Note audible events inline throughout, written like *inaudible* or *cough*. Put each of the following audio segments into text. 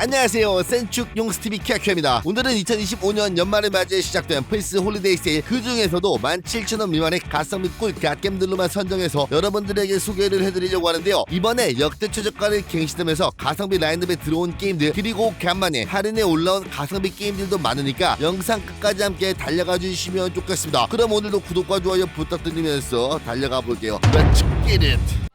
안녕하세요. 센축 용스TV 키아키입니다. 오늘은 2025년 연말을 맞이해 시작된 플스 홀리데이 세일 그 중에서도 17,000원 미만의 가성비 꿀 갓겜들로만 선정해서 여러분들에게 소개를 해드리려고 하는데요. 이번에 역대 최저가를 갱신하면서 가성비 라인업에 들어온 게임들 그리고 간만에 할인에 올라온 가성비 게임들도 많으니까 영상 끝까지 함께 달려가 주시면 좋겠습니다. 그럼 오늘도 구독과 좋아요 부탁드리면서 달려가 볼게요. Let's get it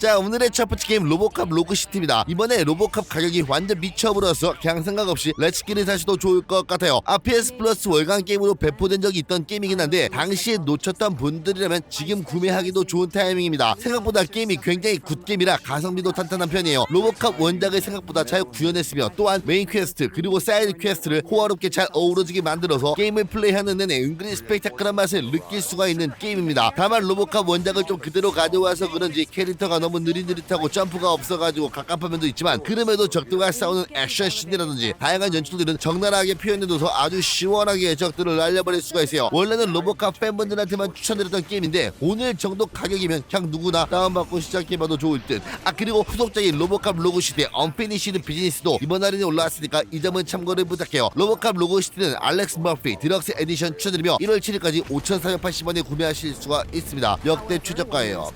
자 오늘의 첫 번째 게임 로보캅 로그시티입니다. 이번에 로보캅 가격이 완전 미쳐버려서 그냥 생각 없이 렛츠기를 사셔도 좋을 것 같아요. RPS 플러스 월간 게임으로 배포된 적이 있던 게임이긴 한데 당시에 놓쳤던 분들이라면 지금 구매하기도 좋은 타이밍입니다. 생각보다 게임이 굉장히 굿게임이라 가성비도 탄탄한 편이에요. 로보캅 원작을 생각보다 잘 구현했으며 또한 메인 퀘스트 그리고 사이드 퀘스트를 호화롭게 잘 어우러지게 만들어서 게임을 플레이하는 내내 은근히 스펙타클한 맛을 느낄 수가 있는 게임입니다. 다만 로보캅 원작을 좀 그대로 가져와서 그런지 캐릭터가 너무 느릿느릿하고 점프가 없어가지고 갑갑한 면도 있지만 그럼에도 적들과 싸우는 액션씬이라든지 다양한 연출들은 적나라하게 표현해둬서 아주 시원하게 적들을 날려버릴 수가 있어요. 원래는 로보캅 팬분들한테만 추천드렸던 게임인데 오늘 정도 가격이면 그냥 누구나 다운받고 시작해봐도 좋을 듯 아 그리고 후속작인 로보캅 로그시티의 언피니시드 비즈니스도 이번 할인에 올라왔으니까 이 점은 참고를 부탁해요. 로보캅 로그시티는 알렉스 머피 디럭스 에디션 추천드리며 1월 7일까지 5,480원에 구매하실 수가 있습니다. 역대 최저가예요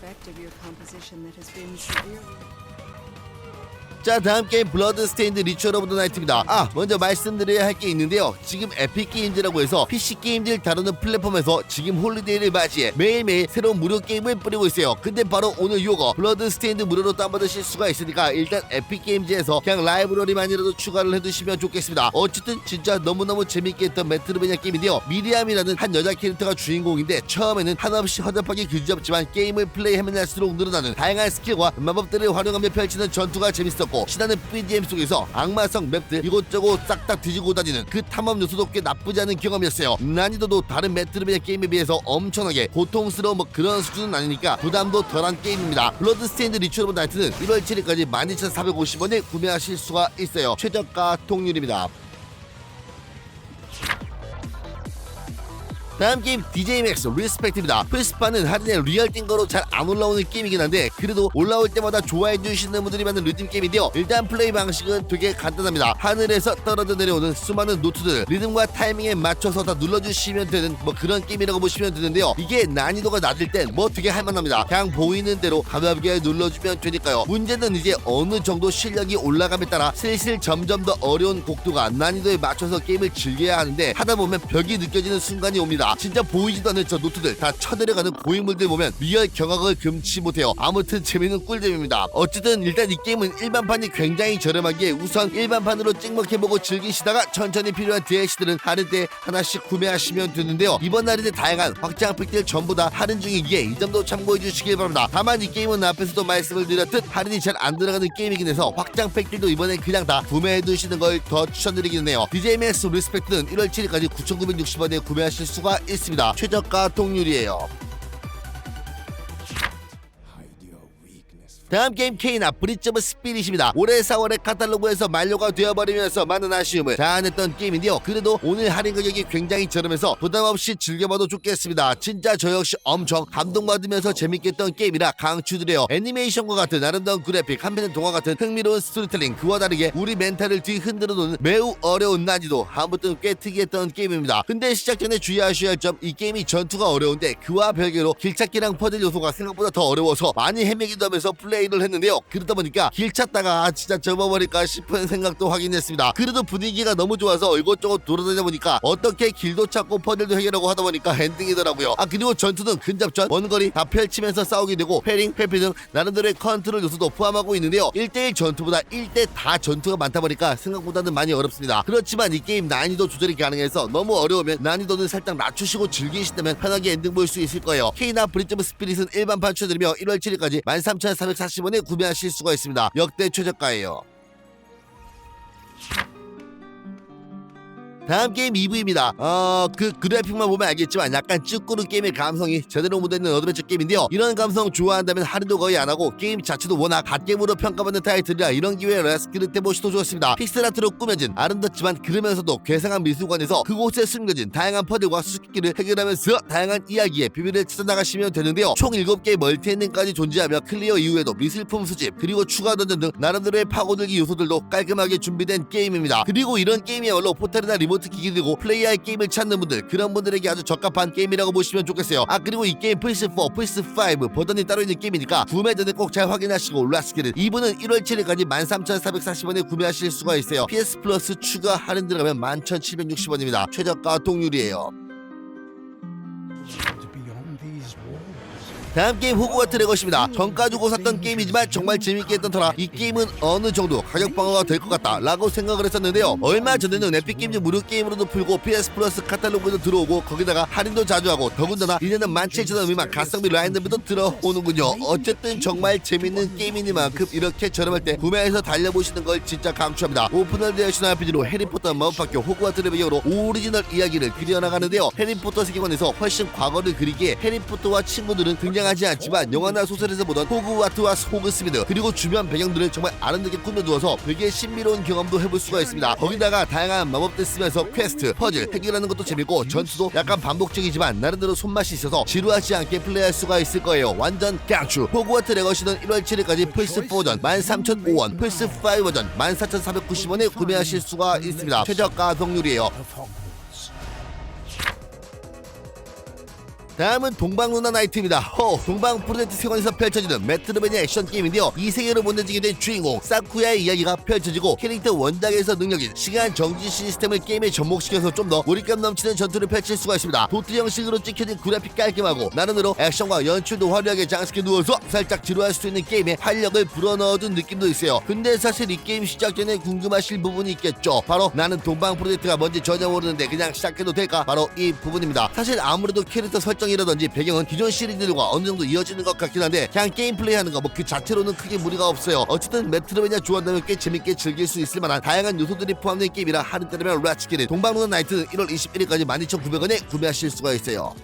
It's been severely. 자 다음 게임 블러드 스테인드 리추얼 오브 더 나이트입니다. 아 먼저 말씀드려야 할 게 있는데요. 지금 에픽 게임즈라고 해서 PC 게임들 다루는 플랫폼에서 지금 홀리데이를 맞이해 매일매일 새로운 무료 게임을 뿌리고 있어요. 근데 바로 오늘 요거 블러드 스테인드 무료로 다운받으실 수가 있으니까 일단 에픽 게임즈에서 그냥 라이브러리만이라도 추가를 해두시면 좋겠습니다. 어쨌든 진짜 너무너무 재밌게 했던 메트로베니아 게임인데요. 미리암이라는 한 여자 캐릭터가 주인공인데 처음에는 한없이 허접하게 그지없지만 게임을 플레이하면 할수록 늘어나는 다양한 스킬과 마법들을 활용하며 펼치는 전투가 재밌었고 신나는 BGM 속에서 악마성 맵들 이곳저곳 싹다 뒤지고 다니는 그 탐험 요소도 꽤 나쁘지 않은 경험이었어요. 난이도도 다른 메트로베니아 게임에 비해서 엄청나게 고통스러운 뭐 그런 수준은 아니니까 부담도 덜한 게임입니다. 블러드 스테인드 리추얼 오브 나이트는 1월 7일까지 12,450원에 구매하실 수가 있어요. 최저가 통률입니다 다음 게임 DJ 맥스 리스펙트입니다. 플스파는 할인에 리얼 띵거로 잘 안 올라오는 게임이긴 한데 그래도 올라올 때마다 좋아해 주시는 분들이 많은 리듬 게임인데요. 일단 플레이 방식은 되게 간단합니다. 하늘에서 떨어져 내려오는 수많은 노트들 리듬과 타이밍에 맞춰서 다 눌러주시면 되는 뭐 그런 게임이라고 보시면 되는데요. 이게 난이도가 낮을 땐 뭐 되게 할만합니다. 그냥 보이는 대로 가볍게 눌러주면 되니까요. 문제는 이제 어느 정도 실력이 올라감에 따라 슬슬 점점 더 어려운 곡도가 난이도에 맞춰서 게임을 즐겨야 하는데 하다 보면 벽이 느껴지는 순간이 옵니다. 진짜 보이지도 않는 저 노트들 다 쳐내려가는 고인물들 보면 리얼 경악을 금치 못해요. 아무튼 재밌는 꿀잼입니다. 어쨌든 일단 이 게임은 일반판이 굉장히 저렴하기에 우선 일반판으로 찍먹해보고 즐기시다가 천천히 필요한 DLC들은 할인 때 하나씩 구매하시면 되는데요. 이번 할인에 다양한 확장 팩들 전부 다 할인 중이기에 이 점도 참고해 주시길 바랍니다. 다만 이 게임은 앞에서도 말씀을 드렸듯 할인이 잘 안 들어가는 게임이긴 해서 확장 팩들도 이번에 그냥 다 구매해 두시는 걸 더 추천드리긴 해요. DJ 맥스 리스펙트는 1월 7일까지 9,960원에 구매하실 수가 있습니다. 최저가 통률이에요. 다음 게임 케이나 오브 스피릿입니다. 올해 4월에 카탈로그에서 만료가 되어버리면서 많은 아쉬움을 자아냈던 게임인데요. 그래도 오늘 할인 가격이 굉장히 저렴해서 부담 없이 즐겨봐도 좋겠습니다. 진짜 저 역시 엄청 감동받으면서 재밌게 했던 게임이라 강추드려요. 애니메이션과 같은 아름다운 그래픽, 한편의 동화 같은 흥미로운 스토리텔링 그와 다르게 우리 멘탈을 뒤흔들어 놓는 매우 어려운 난이도 아무튼 꽤 특이했던 게임입니다. 근데 시작 전에 주의하셔야 할 점 이 게임이 전투가 어려운데 그와 별개로 길찾기랑 퍼즐 요소가 생각보다 더 어려워서 많이 헤매기도 하면서 플레이 를 했는데요. 그러다 보니까 길 찾다가 아, 진짜 접어버릴까 싶은 생각도 하긴 했습니다. 그래도 분위기가 너무 좋아서 이곳저곳 돌아다니다 보니까 어떻게 길도 찾고 퍼즐도 해결하고 하다 보니까 엔딩이더라고요. 아 그리고 전투는 근접전, 원거리 다 펼치면서 싸우게 되고 패링, 회피 등 나름대로의 컨트롤 요소도 포함하고 있는데요. 1대1 전투보다 1대 다 전투가 많다 보니까 생각보다는 많이 어렵습니다. 그렇지만 이 게임 난이도 조절이 가능해서 너무 어려우면 난이도는 살짝 낮추시고 즐기신다면 편하게 엔딩 볼 수 있을 거예요. K나 브리점 스피릿은 일반판 추드리며 1월 7일까지 13,440 원에 구매하실 수가 있습니다. 역대 최저가예요. 다음 게임 2부입니다. 어, 그 그래픽만 보면 알겠지만 약간 쭈꾸루 게임의 감성이 제대로 묻어있는 어드벤처 게임인데요. 이런 감성 좋아한다면 할인도 거의 안 하고 게임 자체도 워낙 갓게임으로 평가받는 타이틀이라 이런 기회에 레스키를 해보시도 좋습니다. 픽셀아트로 꾸며진 아름답지만 그러면서도 괴상한 미술관에서 그곳에 숨겨진 다양한 퍼즐과 수수께끼를 해결하면서 다양한 이야기의 비밀을 찾아나가시면 되는데요. 총 7개의 멀티 엔딩까지 존재하며 클리어 이후에도 미술품 수집 그리고 추가 던전 등 나름대로의 파고들기 요소들도 깔끔하게 준비된 게임입니다. 그리고 이런 게임이야말로 포탈이나 리모 트 기기 들고 플레이할 게임을 찾는 분들 그런 분들에게 아주 적합한 게임이라고 보시면 좋겠어요. 아 그리고 이 게임 플스4, 플스5 버전이 따로 있는 게임이니까 구매 전에 꼭 잘 확인하시고 라스키를 이분은 1월 7일까지 13,440원에 구매하실 수가 있어요. PS 플러스 추가 할인 들어가면 11,760원입니다. 최저가 동률이에요. 다음 게임 호그와트 레거시입니다. 정가 주고 샀던 게임이지만 정말 재밌게 했던 터라 이 게임은 어느 정도 가격 방어가 될 것 같다 라고 생각을 했었는데요. 얼마 전에는 에픽게임즈 무료 게임으로도 풀고 PS 플러스 카탈로그도 들어오고 거기다가 할인도 자주 하고 더군다나 이제는 17,000원 미만 가성비 라인업도 들어오는군요. 어쨌든 정말 재밌는 게임이니만큼 이렇게 저렴할 때 구매해서 달려보시는 걸 진짜 강추합니다. 오픈월드 액션 RPG로 해리포터 마법학교 호그와트를 배경으로 오리지널 이야기를 그려나가는데요. 해리포터 세계관에서 훨씬 과거를 그 리기에 해리포터와 친구들은 등장하지 않지만 영화나 소설에서 보던 호그와트와 호그스미드 그리고 주변 배경들을 정말 아름답게 꾸며두어서 되게 신비로운 경험도 해볼 수가 있습니다. 거기다가 다양한 마법들 쓰면서 퀘스트, 퍼즐 해결하는 것도 재밌고 전투도 약간 반복적이지만 나름대로 손맛이 있어서 지루하지 않게 플레이할 수가 있을 거예요. 완전 깡추. 호그와트 레거시는 1월 7일까지 플스 4전 13,005원, 플스 5 버전 14,490원에 구매하실 수가 있습니다. 최저가 동률이에요. 다음은 동방루나 나이트입니다. 허, 동방 프로젝트 세관에서 펼쳐지는 메트로베니아 액션 게임인데요. 이 세계로 보내지게 된 주인공 사쿠야의 이야기가 펼쳐지고 캐릭터 원작에서 능력인 시간 정지 시스템을 게임에 접목시켜서 좀 더 몰입감 넘치는 전투를 펼칠 수가 있습니다. 도트 형식으로 찍혀진 그래픽 깔끔하고 나름대로 액션과 연출도 화려하게 장식해 두어서 살짝 지루할 수 있는 게임에 활력을 불어넣어둔 느낌도 있어요. 근데 사실 이 게임 시작 전에 궁금하실 부분이 있겠죠. 바로 나는 동방 프로젝트가 뭔지 전혀 모르는데 그냥 시작해도 될까? 바로 이 부분입니다. 사실 아무래도 캐릭터 설정 이라든지 배경은 기존 시리즈들과 어느 정도 이어지는 것 같긴 한데 그냥 게임 플레이하는 거 뭐 그 자체로는 크게 무리가 없어요. 어쨌든 메트로베니아 좋아한다면 꽤 재밌게 즐길 수 있을 만한 다양한 요소들이 포함된 게임이라 할인 때리면 라치키를 동방루나 나이트는 1월 21일까지 12,900원에 구매하실 수가 있어요.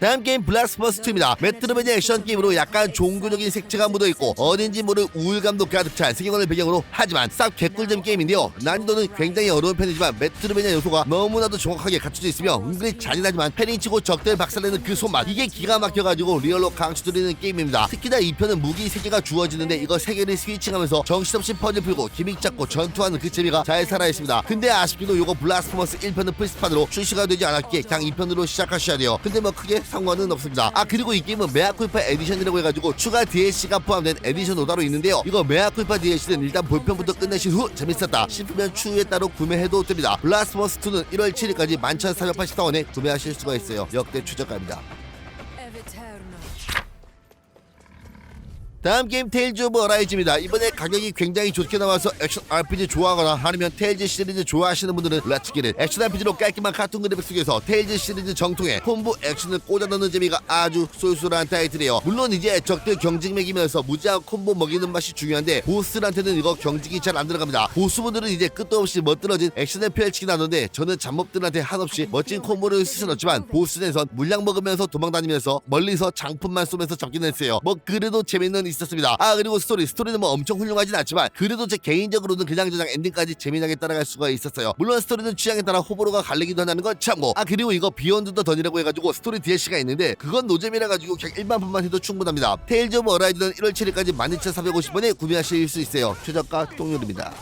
다음 게임 블라스버스트입니다. 메트로베니아 액션 게임으로 약간 종교적인 색채가 묻어있고 어딘지 모를 우울감도 가득 찬 세계관을 배경으로 하지만 싹 개꿀잼 게임인데요. 난이도는 굉장히 어려운 편이지만 메트로베니아 요소가 너무나도 정확하게 갖춰져 있으며 은근히 잔인하지만 패링치고 적들 박살내는 그 손맛 이게 기가 막혀가지고 리얼로 강추드리는 게임입니다. 특히나 이 편은 무기 3개가 주어지는데 이거 3개를 스위칭하면서 정신없이 퍼즐 풀고 기믹 잡고 전투하는 그 재미가 잘 살아있습니다. 근데 아쉽게도 요거 블라스포머스 1편은 플스판으로 출시가 되지 않았기에 그냥 2편으로 시작하셔야 돼요. 근데 뭐 크게 상관은 없습니다. 아 그리고 이 게임은 메아쿨파 에디션이라고 해가지고 추가 DLC가 포함된 에디션도 따로 있는데요. 이거 메아쿨파 DLC는 일단 볼편부터 끝내신 후 재밌었다 싶으면 추후에 따로 구매해도 됩니다. 블라스버스2는 1월 7일까지 11,484원에 구매하실 수가 있어요. 역대 최저가입니다. 다음 게임 테일즈 오브 어라이즈입니다. 이번에 가격이 굉장히 좋게 나와서 액션 RPG 좋아하거나 아니면 테일즈 시리즈 좋아하시는 분들은 렛츠기를 액션 RPG로 깔끔한 카툰 그래픽 속에서 테일즈 시리즈 정통의 콤보 액션을 꽂아 넣는 재미가 아주 쏠쏠한 타이틀이에요. 물론 이제 적들 경직 매기면서 무제한 콤보 먹이는 맛이 중요한데 보스한테는 이거 경직이 잘 안 들어갑니다. 보스분들은 이제 끝도 없이 멋들어진 액션을 펼치긴 하는데 저는 잡몹들한테 한없이 멋진 콤보를 쓰셔놨지만 보스에선 물량 먹으면서 도망다니면서 멀리서 장품만 쏘면서 적긴 했어요. 뭐 그래도 재밌는 있었습니다. 아 그리고 스토리 스토리는 뭐 엄청 훌륭하진 않지만 그래도 제 개인적으로는 그냥 저냥 엔딩까지 재미나게 따라갈 수가 있었어요. 물론 스토리는 취향에 따라 호불호가 갈리기도 한다는 건 참고. 아 그리고 이거 비욘드 더 던이라고 해가지고 스토리 DLC가 있는데 그건 노잼이라 가지고 그냥 일반판만 해도 충분합니다. 테일즈 오브 어라이즈는 1월 7일까지 12,450원에 구매하실 수 있어요. 최저가 동률입니다.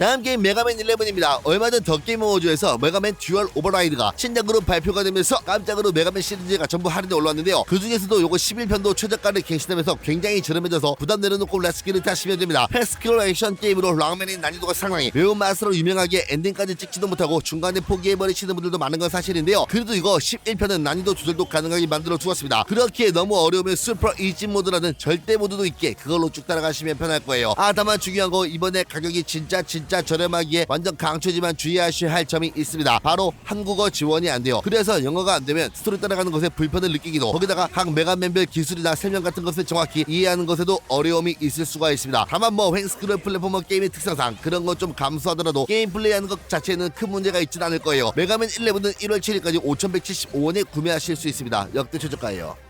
다음 게임 메가맨 11입니다. 얼마 전더 게임 어워즈에서 메가맨 듀얼 오버라이드가 신작으로 발표가 되면서 깜짝으로 메가맨 시리즈가 전부 할인에 올랐는데요. 그 중에서도 요거 11편도 최저가를 갱신하면서 굉장히 저렴해져서 부담 내려놓고 레스키를 타시면 됩니다. 패스큐럴 액션 게임으로 랑맨의 난이도가 상당히 매운맛으로 유명하게 엔딩까지 찍지도 못하고 중간에 포기해버리시는 분들도 많은 건 사실인데요. 그래도 이거 11편은 난이도 조절도 가능하게 만들어 두었습니다. 그렇게 너무 어려우면 슈퍼 이지 모드라는 절대 모드도 있게 그걸로 쭉 따라가시면 편할 거예요. 아 다만 중요한 거 이번에 가격이 진짜 진짜 진짜 저렴하기에 완전 강추지만 주의하셔야 할 점이 있습니다. 바로 한국어 지원이 안 돼요. 그래서 영어가 안 되면 스토리 따라가는 것에 불편을 느끼기도 거기다가 각 메가맨별 기술이나 설명 같은 것을 정확히 이해하는 것에도 어려움이 있을 수가 있습니다. 다만 뭐 횡스크롤 플랫포머 게임의 특성상 그런 것 좀 감수하더라도 게임 플레이하는 것 자체는 큰 문제가 있진 않을 거예요. 메가맨 11은 1월 7일까지 5,175원에 구매하실 수 있습니다. 역대 최저가예요.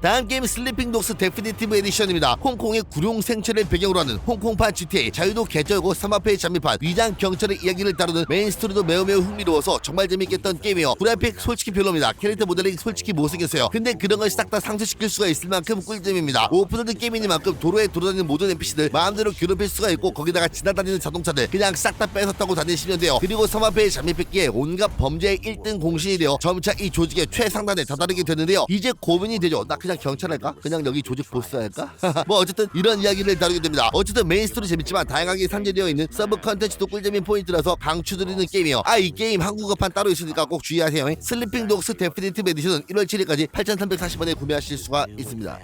다음 게임 슬리핑 독스 데피니티브 에디션입니다. 홍콩의 구룡 생체를 배경으로 하는 홍콩판 GTA 자유도 개쩔고 삼합회의 잠입한 위장 경찰의 이야기를 다루는 메인 스토리도 매우 매우 흥미로워서 정말 재밌겠던 게임이요. 그래픽 솔직히 별로입니다. 캐릭터 모델링 솔직히 못생겼어요. 근데 그런 걸 싹 다 상쇄시킬 수가 있을 만큼 꿀잼입니다. 오픈월드 게임이니만큼 도로에 돌아다니는 모든 NPC들 마음대로 괴롭힐 수가 있고 거기다가 지나다니는 자동차들 그냥 싹 다 뺏어 타고 다니시면 돼요. 그리고 삼합회의 잠입했기에 온갖 범죄의 1등 공신이 되어 점차 이 조직의 최상단에 다다르게 되는데요. 이제 고민이 되죠. 나 그냥 경찰 할까? 그냥 여기 조직 보스 할까? *laughs* 뭐 어쨌든 이런 이야기를 다루게 됩니다. 어쨌든 메인 스토리 재밌지만 다양하게 산재되어 있는 서브 컨텐츠도 꿀잼인 포인트라서 강추드리는 게임이에요. 아 이 게임 한국어판 따로 있으니까 꼭 주의하세요. 슬리핑 독스 데피니티브 에디션은 1월 7일까지 8,340원에 구매하실 수가 있습니다.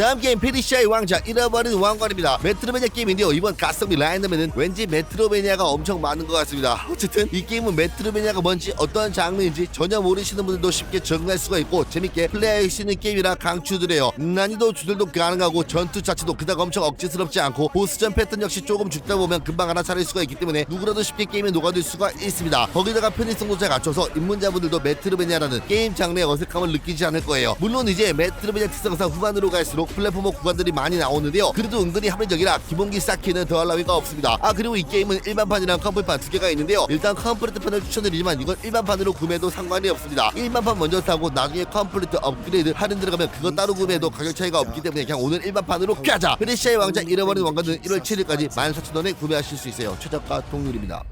다음 게임 페리시아의 왕자 잃어버린 왕관입니다. 메트로베니아 게임인데요. 이번 가성비 라인업에는 왠지 메트로베니아가 엄청 많은 것 같습니다. 어쨌든 이 게임은 메트로베니아가 뭔지 어떤 장르인지 전혀 모르시는 분들도 쉽게 적응할 수가 있고 재밌게 플레이할 수 있는 게임이라 강추드려요. 난이도 조절도 가능하고 전투 자체도 그닥 엄청 억지스럽지 않고 보스전 패턴 역시 조금 죽다 보면 금방 알아차릴 수가 있기 때문에 누구라도 쉽게 게임에 녹아들 수가 있습니다. 거기다가 편의성도 잘 갖춰서 입문자분들도 메트로베니아라는 게임 장르의 어색함을 느끼지 않을 거예요. 물론 이제 메트로베니아 특성상 후반으로 갈수록 플랫포머 구간들이 많이 나오는데요. 그래도 은근히 합리적이라 기본기 쌓기는 더할 나위가 없습니다. 아 그리고 이 게임은 일반판이랑 컴플판 두 개가 있는데요. 일단 컴플리트 판을 추천드리지만 이건 일반판으로 구매도 상관이 없습니다. 일반판 먼저 사고 나중에 컴플리트 업그레이드 할인 들어가면 그거 따로 구매해도 가격 차이가 없기 때문에 그냥 오늘 일반판으로 가자. 페르시아의 왕자 잃어버린 왕관은 1월 7일까지 14,000원에 구매하실 수 있어요. 최저가 동률입니다.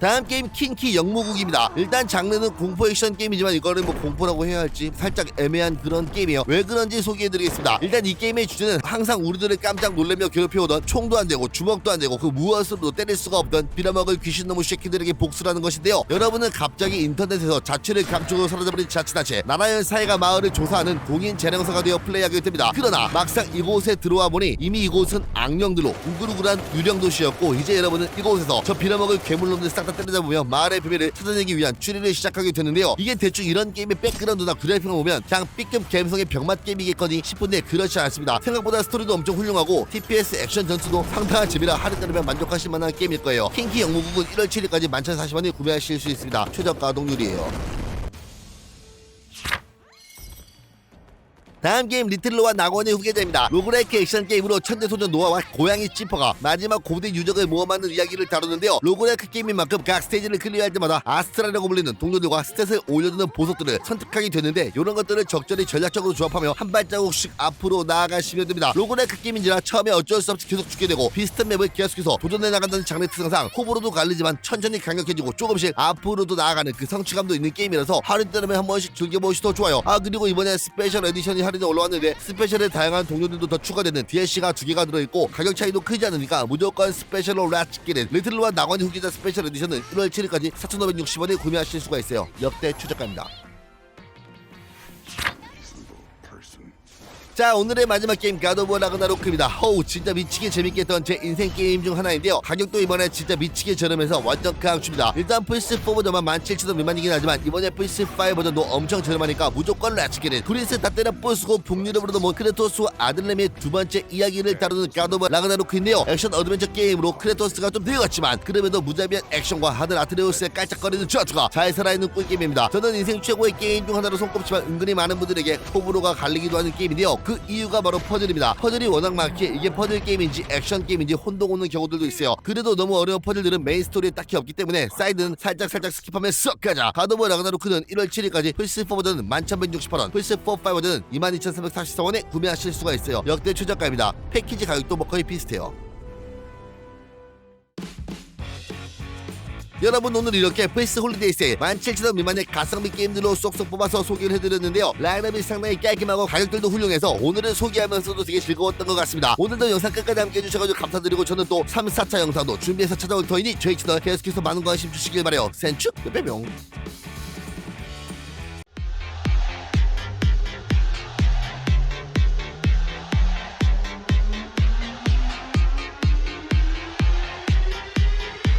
다음 게임 킹키 영무국입니다. 일단 장르는 공포 액션 게임이지만 이거를 뭐 공포라고 해야 할지 살짝 애매한 그런 게임이에요. 왜 그런지 소개해드리겠습니다. 일단 이 게임의 주제는 항상 우리들을 깜짝 놀래며 괴롭혀오던 총도 안 되고 주먹도 안 되고 그 무엇으로도 때릴 수가 없던 빌어먹을 귀신놈의 새끼들에게 복수라는 것인데요. 여러분은 갑자기 인터넷에서 자취를 강쪽으로 사라져버린 자치단체 나라연 사회가 마을을 조사하는 공인 재령서가 되어 플레이하게 됩니다. 그러나 막상 이곳에 들어와 보니 이미 이곳은 악령들로 우글우글한 유령 도시였고 이제 여러분은 이곳에서 저 빌어먹을 괴물놈들 싹다 때려잡으며 마을의 비밀을 찾아내기 위한 추리를 시작하게 되는데요. 이게 대충 이런 게임의 백그라운드나 그래픽을 보면 그냥 B급 감성의 병맛 게임이겠거니 싶은데 그렇지 않습니다. 생각보다 스토리도 엄청 훌륭하고 TPS 액션 전투도 상당한 재미라 할인 따르면 만족하실 만한 게임일 거예요. 킹키 영무국은 1월 7일까지 11,040원에 구매하실 수 있습니다. 최저가 동률이에요. 다음 게임 리틀로와 낙원의 후계자입니다. 로그라이크 액션 게임으로 천재소년 노아와 고양이 찌퍼가 마지막 고대 유적을 모험하는 이야기를 다루는데요. 로그라이크 게임인 만큼 각 스테이지를 클리어할 때마다 아스트라라고 불리는 동료들과 스탯을 올려주는 보석들을 선택하게 되는데 이런 것들을 적절히 전략적으로 조합하며 한 발자국씩 앞으로 나아가시면 됩니다. 로그라이크 게임인지라 처음에 어쩔 수 없이 계속 죽게 되고 비슷한 맵을 계속해서 도전해 나간다는 장르 특성상 호불호도 갈리지만 천천히 강력해지고 조금씩 앞으로도 나아가는 그 성취감도 있는 게임이라서 할인 때문에 한 번씩 즐겨보시도 좋아요. 아 그리고 이번에 스페셜 에디션이 할인에 올라왔는데 스페셜에 다양한 동료들도 더 추가되는 DLC가 두 개가 들어있고 가격 차이도 크지 않으니까 무조건 스페셜로 라치기는 리틀로와 낙원의 후기자 스페셜 에디션은 1월 7일까지 4,560원에 구매하실 수가 있어요. 역대 최저가입니다. 자 오늘의 마지막 게임 가도버 라그나로크입니다. 허우 진짜 미치게 재밌게 했던 제 인생 게임 중 하나인데요. 가격도 이번에 진짜 미치게 저렴해서 완전 강추입니다. 일단 플스4 버전만 17,000원 미만이긴 하지만 이번에 플스5 버전도 엄청 저렴하니까 무조건 렛츠기는 그리스 다 때려 부수고 북유럽으로도 뭐 크레토스와 아들렘의 두 번째 이야기를 다루는 가도버 라그나로크인데요. 액션 어드벤처 게임으로 크레토스가 좀 늙었지만 그럼에도 무자비한 액션과 하들 아트레우스의 깔짝거리는 전투가 잘 살아있는 꿀게임입니다. 저는 인생 최고의 게임 중 하나로 손꼽지만 은근히 많은 분들에게 호불호가 갈리기도 하는 게임인데요 그 이유가 바로 퍼즐입니다. 퍼즐이 워낙 많기에 이게 퍼즐 게임인지 액션 게임인지 혼동 오는 경우들도 있어요. 그래도 너무 어려운 퍼즐들은 메인 스토리에 딱히 없기 때문에 사이드는 살짝 살짝 스킵하면 썩 가자. 가드오브 라그나로크는 1월 7일까지 플스4 버전은 11,168원, 플스4 5 버전은 22,344원에 구매하실 수가 있어요. 역대 최저가입니다. 패키지 가격도 뭐 거의 비슷해요. 여러분 오늘 이렇게 플스 홀리데이 세일 17,000원 미만의 가성비 게임들로 쏙쏙 뽑아서 소개를 해드렸는데요. 라인업이 상당히 깔끔하고 가격들도 훌륭해서 오늘은 소개하면서도 되게 즐거웠던 것 같습니다. 오늘도 영상 끝까지 함께 해주셔가지고 감사드리고 저는 또 3, 4차 영상도 준비해서 찾아올 터이니 저희 채널 계속해서 많은 관심 주시길 바래요. 센츄 뿅뿅